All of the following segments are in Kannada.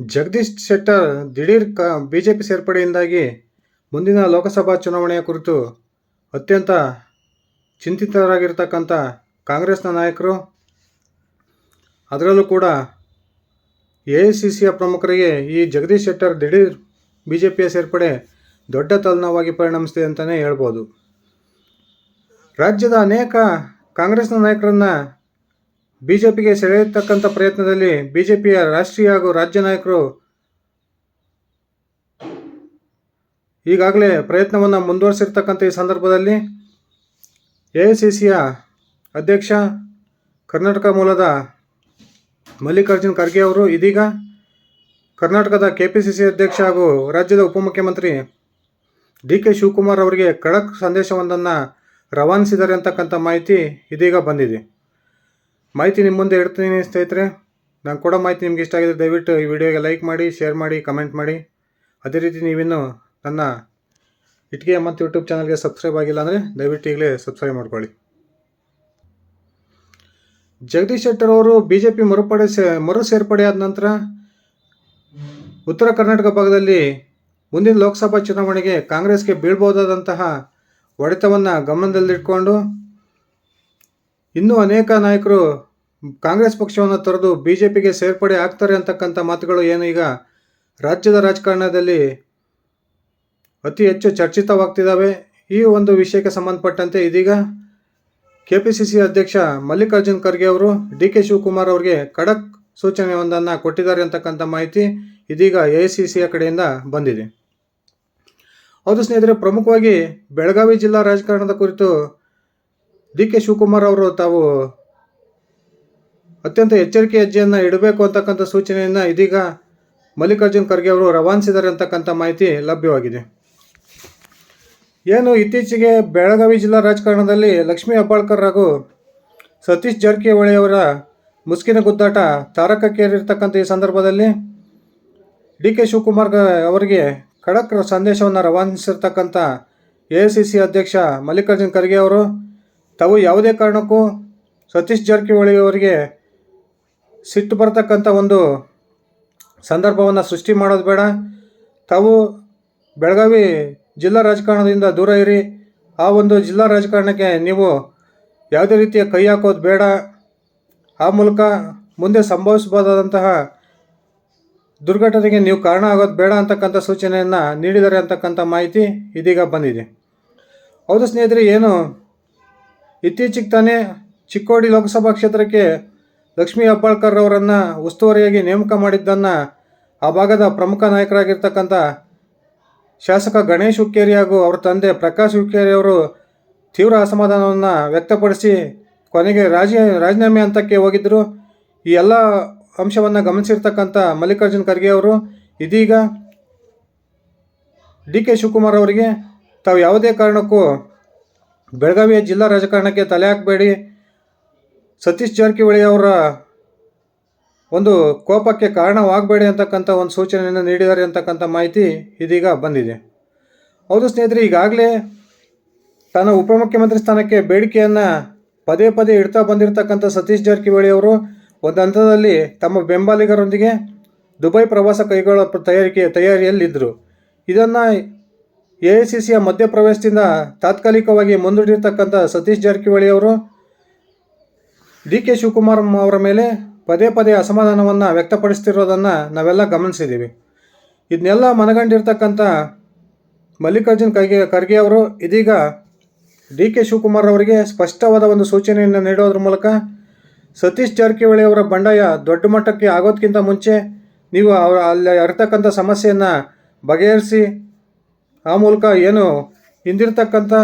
ಜಗದೀಶ್ ಶೆಟ್ಟರ್ ದಿಢೀರ್ ಕ ಬಿಜೆಪಿ ಸೇರ್ಪಡೆಯಿಂದಾಗಿ ಮುಂದಿನ ಲೋಕಸಭಾ ಚುನಾವಣೆಯ ಕುರಿತು ಅತ್ಯಂತ ಚಿಂತಿತರಾಗಿರ್ತಕ್ಕಂಥ ಕಾಂಗ್ರೆಸ್ನ ನಾಯಕರು. ಅದರಲ್ಲೂ ಕೂಡ ಎ ಐ ಸಿ ಸಿಯ ಪ್ರಮುಖರಿಗೆ ಈ ಜಗದೀಶ್ ಶೆಟ್ಟರ್ ದಿಢೀರ್ ಬಿ ಜೆ ಪಿಯ ಸೇರ್ಪಡೆ ದೊಡ್ಡ ತಲನವಾಗಿ ಪರಿಣಮಿಸಿದೆ ಅಂತಲೇ ಹೇಳ್ಬೋದು. ರಾಜ್ಯದ ಅನೇಕ ಕಾಂಗ್ರೆಸ್ನ ನಾಯಕರನ್ನು ಬಿ ಜೆ ಪಿಗೆ ಸೆಳೆಯತಕ್ಕಂಥ ಪ್ರಯತ್ನದಲ್ಲಿ ಬಿಜೆಪಿಯ ರಾಷ್ಟ್ರೀಯ ಹಾಗೂ ರಾಜ್ಯ ನಾಯಕರು ಈಗಾಗಲೇ ಪ್ರಯತ್ನವನ್ನು ಮುಂದುವರಿಸಿರ್ತಕ್ಕಂಥ ಈ ಸಂದರ್ಭದಲ್ಲಿ ಎ ಅಧ್ಯಕ್ಷ ಕರ್ನಾಟಕ ಮೂಲದ ಮಲ್ಲಿಕಾರ್ಜುನ್ ಖರ್ಗೆ ಅವರು, ಇದೀಗ ಕರ್ನಾಟಕದ ಕೆ ಅಧ್ಯಕ್ಷ ಹಾಗೂ ರಾಜ್ಯದ ಉಪಮುಖ್ಯಮಂತ್ರಿ ಡಿ ಕೆ ಶಿವಕುಮಾರ್ ಅವರಿಗೆ ಖಡಕ್ ಸಂದೇಶವೊಂದನ್ನು ರವಾನಿಸಿದ್ದಾರೆ ಅಂತಕ್ಕಂಥ ಮಾಹಿತಿ ಇದೀಗ ಬಂದಿದೆ. ಮಾಹಿತಿ ನಿಮ್ಮ ಮುಂದೆ ಇಡ್ತೀನಿ ಸ್ನೇಹಿತರೆ. ನಾನು ಕೊಡೋ ಮಾಹಿತಿ ನಿಮ್ಗೆ ಇಷ್ಟ ಆಗಿದ್ರೆ ದಯವಿಟ್ಟು ಈ ವಿಡಿಯೋಗೆ ಲೈಕ್ ಮಾಡಿ ಶೇರ್ ಮಾಡಿ ಕಮೆಂಟ್ ಮಾಡಿ. ಅದೇ ರೀತಿ ನೀವಿನ್ನು ನನ್ನ ಇಟ್ಗೆ ಮತ್ತು ಯೂಟ್ಯೂಬ್ ಚಾನಲ್ಗೆ ಸಬ್ಸ್ಕ್ರೈಬ್ ಆಗಿಲ್ಲ ಅಂದರೆ ದಯವಿಟ್ಟು ಈಗಲೇ ಸಬ್ಸ್ಕ್ರೈಬ್ ಮಾಡ್ಕೊಳ್ಳಿ. ಜಗದೀಶ್ ಶೆಟ್ಟರ್ ಅವರು ಬಿ ಜೆ ಪಿ ಮರುಪಡೆ ಮರು ಮರು ಆದ ನಂತರ ಉತ್ತರ ಕರ್ನಾಟಕ ಭಾಗದಲ್ಲಿ ಮುಂದಿನ ಲೋಕಸಭಾ ಚುನಾವಣೆಗೆ ಕಾಂಗ್ರೆಸ್ಗೆ ಬೀಳ್ಬೋದಾದಂತಹ ಒಡೆತವನ್ನು ಗಮನದಲ್ಲಿಟ್ಕೊಂಡು ಇನ್ನೂ ಅನೇಕ ನಾಯಕರು ಕಾಂಗ್ರೆಸ್ ಪಕ್ಷವನ್ನು ತೊರೆದು ಬಿ ಜೆ ಪಿಗೆ ಸೇರ್ಪಡೆ ಆಗ್ತಾರೆ ಅಂತಕ್ಕಂಥ ಮಾತುಗಳು ಏನು ಈಗ ರಾಜ್ಯದ ರಾಜಕಾರಣದಲ್ಲಿ ಅತಿ ಹೆಚ್ಚು ಚರ್ಚಿತವಾಗ್ತಿದ್ದಾವೆ. ಈ ಒಂದು ವಿಷಯಕ್ಕೆ ಸಂಬಂಧಪಟ್ಟಂತೆ ಇದೀಗ ಕೆ ಪಿ ಸಿ ಸಿ ಅಧ್ಯಕ್ಷ ಮಲ್ಲಿಕಾರ್ಜುನ್ ಖರ್ಗೆ ಅವರು ಡಿ ಕೆ ಶಿವಕುಮಾರ್ ಅವರಿಗೆ ಖಡಕ್ ಸೂಚನೆಯೊಂದನ್ನು ಕೊಟ್ಟಿದ್ದಾರೆ ಅಂತಕ್ಕಂಥ ಮಾಹಿತಿ ಇದೀಗ ಎ ಸಿ ಸಿಯ ಕಡೆಯಿಂದ ಬಂದಿದೆ. ಹೌದು ಸ್ನೇಹಿತರೆ, ಪ್ರಮುಖವಾಗಿ ಬೆಳಗಾವಿ ಜಿಲ್ಲಾ ರಾಜಕಾರಣದ ಕುರಿತು ಡಿ ಕೆ ಶಿವಕುಮಾರ್ ಅವರು ತಾವು ಅತ್ಯಂತ ಎಚ್ಚರಿಕೆ ಹೆಜ್ಜೆಯನ್ನು ಇಡಬೇಕು ಅಂತಕ್ಕಂಥ ಸೂಚನೆಯನ್ನು ಇದೀಗ ಮಲ್ಲಿಕಾರ್ಜುನ್ ಖರ್ಗೆ ಅವರು ರವಾನಿಸಿದ್ದಾರೆ ಅಂತಕ್ಕಂಥ ಮಾಹಿತಿ ಲಭ್ಯವಾಗಿದೆ. ಏನು ಇತ್ತೀಚೆಗೆ ಬೆಳಗಾವಿ ಜಿಲ್ಲಾ ರಾಜಕಾರಣದಲ್ಲಿ ಲಕ್ಷ್ಮೀ ಹೆಬ್ಬಾಳ್ಕರ್ ಹಾಗೂ ಸತೀಶ್ ಜಾರಕಿಹೊಳಿ ಅವರ ಮುಸ್ಕಿನ ಗುದ್ದಾಟ ತಾರಕಕ್ಕೇರಿರ್ತಕ್ಕಂಥ ಈ ಸಂದರ್ಭದಲ್ಲಿ ಡಿ ಕೆ ಶಿವಕುಮಾರ್ ಅವರಿಗೆ ಖಡಕ್ ಸಂದೇಶವನ್ನು ರವಾನಿಸಿರ್ತಕ್ಕಂಥ ಎ ಸಿ ಸಿ ಅಧ್ಯಕ್ಷ ಮಲ್ಲಿಕಾರ್ಜುನ್ ಖರ್ಗೆ ಅವರು ತಾವು ಯಾವುದೇ ಕಾರಣಕ್ಕೂ ಸತೀಶ್ ಜಾರಕಿಹೊಳಿ ಅವರಿಗೆ ಸಿಟ್ಟು ಬರತಕ್ಕಂಥ ಒಂದು ಸಂದರ್ಭವನ್ನು ಸೃಷ್ಟಿ ಮಾಡೋದು ಬೇಡ. ತಾವು ಬೆಳಗಾವಿ ಜಿಲ್ಲಾ ರಾಜಕಾರಣದಿಂದ ದೂರ ಇರಿ. ಆ ಒಂದು ಜಿಲ್ಲಾ ರಾಜಕಾರಣಕ್ಕೆ ನೀವು ಯಾವುದೇ ರೀತಿಯ ಕೈ ಹಾಕೋದು ಬೇಡ. ಆ ಮೂಲಕ ಮುಂದೆ ಸಂಭವಿಸಬಹುದಾದಂತಹ ದುರ್ಘಟನೆಗೆ ನೀವು ಕಾರಣ ಆಗೋದು ಬೇಡ ಅಂತಕ್ಕಂಥ ಸೂಚನೆಯನ್ನು ನೀಡಿದ್ದಾರೆ ಅಂತಕ್ಕಂಥ ಮಾಹಿತಿ ಇದೀಗ ಬಂದಿದೆ. ಹೌದು ಸ್ನೇಹಿತರೆ, ಏನು ಇತ್ತೀಚೆಗೆ ತಾನೇ ಚಿಕ್ಕೋಡಿ ಲೋಕಸಭಾ ಕ್ಷೇತ್ರಕ್ಕೆ ಲಕ್ಷ್ಮೀ ಹೆಬ್ಬಾಳ್ಕರ್ ಅವರನ್ನು ಉಸ್ತುವಾರಿಯಾಗಿ ನೇಮಕ ಮಾಡಿದ್ದನ್ನು ಆ ಭಾಗದ ಪ್ರಮುಖ ನಾಯಕರಾಗಿರ್ತಕ್ಕಂಥ ಶಾಸಕ ಗಣೇಶ್ ಹುಕ್ಕೇರಿ ಹಾಗೂ ಅವರ ತಂದೆ ಪ್ರಕಾಶ್ ಹುಕ್ಕೇರಿ ಅವರು ತೀವ್ರ ಅಸಮಾಧಾನವನ್ನು ವ್ಯಕ್ತಪಡಿಸಿ ಕೊನೆಗೆ ರಾಜಿ ರಾಜೀನಾಮೆ ಹಂತಕ್ಕೆ ಹೋಗಿದ್ದರು ಈ ಎಲ್ಲ ಅಂಶವನ್ನು ಗಮನಿಸಿರ್ತಕ್ಕಂಥ ಮಲ್ಲಿಕಾರ್ಜುನ್ ಖರ್ಗೆ ಅವರು, ಇದೀಗ ಡಿ ಕೆ ಶಿವಕುಮಾರ್ ಅವರಿಗೆ ತಾವು ಯಾವುದೇ ಕಾರಣಕ್ಕೂ ಬೆಳಗಾವಿಯ ಜಿಲ್ಲಾ ರಾಜಕಾರಣಕ್ಕೆ ತಲೆ ಹಾಕಬೇಡಿ. ಸತೀಶ್ ಜಾರಕಿಹೊಳಿ ಅವರ ಒಂದು ಕೋಪಕ್ಕೆ ಕಾರಣವಾಗಬೇಡಿ ಅಂತಕ್ಕಂಥ ಒಂದು ಸೂಚನೆಯನ್ನು ನೀಡಿದ್ದಾರೆ ಅಂತಕ್ಕಂಥ ಮಾಹಿತಿ ಇದೀಗ ಬಂದಿದೆ. ಹೌದು ಸ್ನೇಹಿತರೆ, ಈಗಾಗಲೇ ತನ್ನ ಉಪಮುಖ್ಯಮಂತ್ರಿ ಸ್ಥಾನಕ್ಕೆ ಬೇಡಿಕೆಯನ್ನು ಪದೇ ಪದೇ ಇಡ್ತಾ ಬಂದಿರತಕ್ಕಂಥ ಸತೀಶ್ ಜಾರಕಿಹೊಳಿ ಅವರು ಒಂದು ಹಂತದಲ್ಲಿ ತಮ್ಮ ಬೆಂಬಲಿಗರೊಂದಿಗೆ ದುಬೈ ಪ್ರವಾಸ ಕೈಗೊಳ್ಳೋ ತಯಾರಿಕೆ ತಯಾರಿಯಲ್ಲಿದ್ದರು. ಇದನ್ನು ಎ ಐ ಸಿ ಸಿಯ ಮಧ್ಯಪ್ರವೇಶದಿಂದ ತಾತ್ಕಾಲಿಕವಾಗಿ ಮುಂದೂಡಿರ್ತಕ್ಕಂಥ ಸತೀಶ್ ಜಾರಕಿಹೊಳಿ ಅವರು, ಡಿ ಕೆ ಶಿವಕುಮಾರ್ ಅವರ ಮೇಲೆ ಪದೇ ಪದೇ ಅಸಮಾಧಾನವನ್ನು ವ್ಯಕ್ತಪಡಿಸ್ತಿರೋದನ್ನು ನಾವೆಲ್ಲ ಗಮನಿಸಿದ್ದೀವಿ ಇದನ್ನೆಲ್ಲ ಮನಗಂಡಿರ್ತಕ್ಕಂಥ ಮಲ್ಲಿಕಾರ್ಜುನ್ ಖರ್ಗೆ ಖರ್ಗೆ ಅವರು ಇದೀಗ ಡಿ ಕೆ ಶಿವಕುಮಾರ್ ಅವರಿಗೆ ಸ್ಪಷ್ಟವಾದ ಒಂದು ಸೂಚನೆಯನ್ನು ನೀಡೋದ್ರ ಮೂಲಕ ಸತೀಶ್ ಜಾರಕಿಹೊಳಿ ಅವರ ಬಂಡಾಯ ದೊಡ್ಡ ಮಟ್ಟಕ್ಕೆ ಆಗೋದಕ್ಕಿಂತ ಮುಂಚೆ ನೀವು ಅವರ ಅಲ್ಲಿ ಇರ್ತಕ್ಕಂಥ ಸಮಸ್ಯೆಯನ್ನು ಬಗೆಹರಿಸಿ ಆ ಮೂಲಕ ಏನು ಹಿಂದಿರ್ತಕ್ಕಂಥ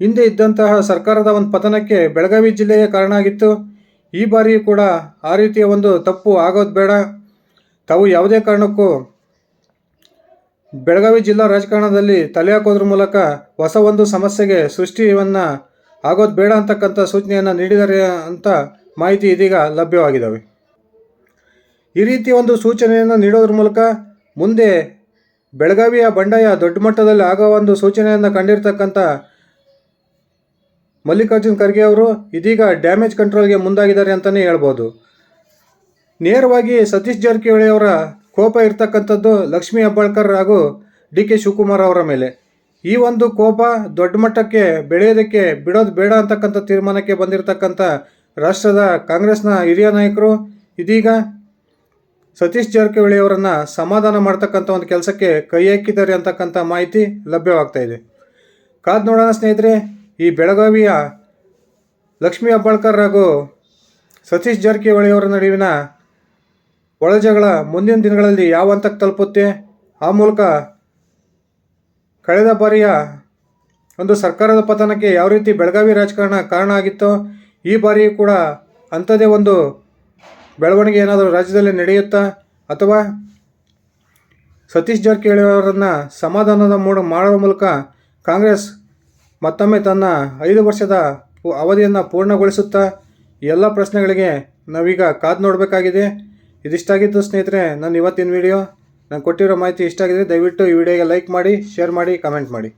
ಹಿಂದೆ ಇದ್ದಂತಹ ಸರ್ಕಾರದ ಒಂದು ಪತನಕ್ಕೆ ಬೆಳಗಾವಿ ಜಿಲ್ಲೆಯೇ ಕಾರಣ ಆಗಿತ್ತು. ಈ ಬಾರಿ ಕೂಡ ಆ ರೀತಿಯ ಒಂದು ತಪ್ಪು ಆಗೋದು ಬೇಡ. ತಾವು ಯಾವುದೇ ಕಾರಣಕ್ಕೂ ಬೆಳಗಾವಿ ಜಿಲ್ಲಾ ರಾಜಕಾರಣದಲ್ಲಿ ತಲೆ ಹಾಕೋದ್ರ ಮೂಲಕ ಹೊಸ ಒಂದು ಸಮಸ್ಯೆಗೆ ಸೃಷ್ಟಿಯನ್ನು ಆಗೋದು ಬೇಡ ಅಂತಕ್ಕಂಥ ಸೂಚನೆಯನ್ನು ನೀಡಿದ್ದಾರೆ ಅಂತ ಮಾಹಿತಿ ಇದೀಗ ಲಭ್ಯವಾಗಿದ್ದಾವೆ ಈ ರೀತಿಯ ಒಂದು ಸೂಚನೆಯನ್ನು ನೀಡೋದ್ರ ಮೂಲಕ ಮುಂದೆ ಬೆಳಗಾವಿಯ ಬಂಡಾಯ ದೊಡ್ಡ ಮಟ್ಟದಲ್ಲಿ ಆಗೋ ಒಂದು ಸೂಚನೆಯನ್ನು ಕಂಡಿರ್ತಕ್ಕಂಥ ಮಲ್ಲಿಕಾರ್ಜುನ್ ಖರ್ಗೆ ಅವರು ಇದೀಗ ಡ್ಯಾಮೇಜ್ ಕಂಟ್ರೋಲ್ಗೆ ಮುಂದಾಗಿದ್ದಾರೆ ಅಂತಲೇ ಹೇಳ್ಬೋದು. ನೇರವಾಗಿ ಸತೀಶ್ ಜಾರಕಿಹೊಳಿ ಅವರ ಕೋಪ ಇರ್ತಕ್ಕಂಥದ್ದು ಲಕ್ಷ್ಮೀ ಹೆಬ್ಬಾಳ್ಕರ್ ಹಾಗೂ ಡಿ ಕೆ ಶಿವಕುಮಾರ್ ಅವರ ಮೇಲೆ. ಈ ಒಂದು ಕೋಪ ದೊಡ್ಡ ಮಟ್ಟಕ್ಕೆ ಬೆಳೆಯೋದಕ್ಕೆ ಬಿಡೋದು ಬೇಡ ಅಂತಕ್ಕಂಥ ತೀರ್ಮಾನಕ್ಕೆ ಬಂದಿರತಕ್ಕಂಥ ರಾಷ್ಟ್ರದ ಕಾಂಗ್ರೆಸ್ನ ಹಿರಿಯ ನಾಯಕರು ಇದೀಗ ಸತೀಶ್ ಜಾರಕಿಹೊಳಿ ಅವರನ್ನು ಸಮಾಧಾನ ಮಾಡ್ತಕ್ಕಂಥ ಒಂದು ಕೆಲಸಕ್ಕೆ ಕೈ ಹಾಕಿದ್ದಾರೆ ಅಂತಕ್ಕಂಥ ಮಾಹಿತಿ ಲಭ್ಯವಾಗ್ತಾ ಇದೆ. ಕಾದ್ ನೋಡೋಣ ಸ್ನೇಹಿತರೆ, ಈ ಬೆಳಗಾವಿಯ ಲಕ್ಷ್ಮೀ ಅಬ್ಬಾಳ್ಕರ್ ಹಾಗೂ ಸತೀಶ್ ಜಾರಕಿಹೊಳಿ ಅವರ ನಡುವಿನ ಒಳಜಗಳ ಮುಂದಿನ ದಿನಗಳಲ್ಲಿ ಯಾವ ಹಂತಕ್ಕೆ ತಲುಪುತ್ತೆ? ಆ ಮೂಲಕ ಕಳೆದ ಬಾರಿಯ ಒಂದು ಸರ್ಕಾರದ ಪತನಕ್ಕೆ ಯಾವ ರೀತಿ ಬೆಳಗಾವಿ ರಾಜಕಾರಣ ಕಾರಣ ಆಗಿತ್ತೋ, ಈ ಬಾರಿಯೂ ಕೂಡ ಅಂಥದ್ದೇ ಒಂದು ಬೆಳವಣಿಗೆ ಏನಾದರೂ ರಾಜ್ಯದಲ್ಲಿ ನಡೆಯುತ್ತಾ? ಅಥವಾ ಸತೀಶ್ ಜಾರಕಿಹೊಳಿ ಅವರನ್ನು ಸಮಾಧಾನದ ಮೂಡ ಮಾಡುವ ಮೂಲಕ ಕಾಂಗ್ರೆಸ್ ಮತ್ತೊಮ್ಮೆ ತನ್ನ ಐದು ವರ್ಷದ ಅವಧಿಯನ್ನು ಪೂರ್ಣಗೊಳಿಸುತ್ತಾ? ಎಲ್ಲ ಪ್ರಶ್ನೆಗಳಿಗೆ ನಾವೀಗ ಕಾದು ನೋಡಬೇಕಾಗಿದೆ. ಇದಿಷ್ಟಾಗಿತ್ತು ಸ್ನೇಹಿತರೆ, ನನ್ನ ಇವತ್ತಿನ ವಿಡಿಯೋ. ನಾನು ಕೊಟ್ಟಿರೋ ಮಾಹಿತಿ ಇಷ್ಟ ಆಗಿದ್ರೆ ದಯವಿಟ್ಟು ಈ ವಿಡಿಯೋಗೆ ಲೈಕ್ ಮಾಡಿ, ಶೇರ್ ಮಾಡಿ, ಕಮೆಂಟ್ ಮಾಡಿ.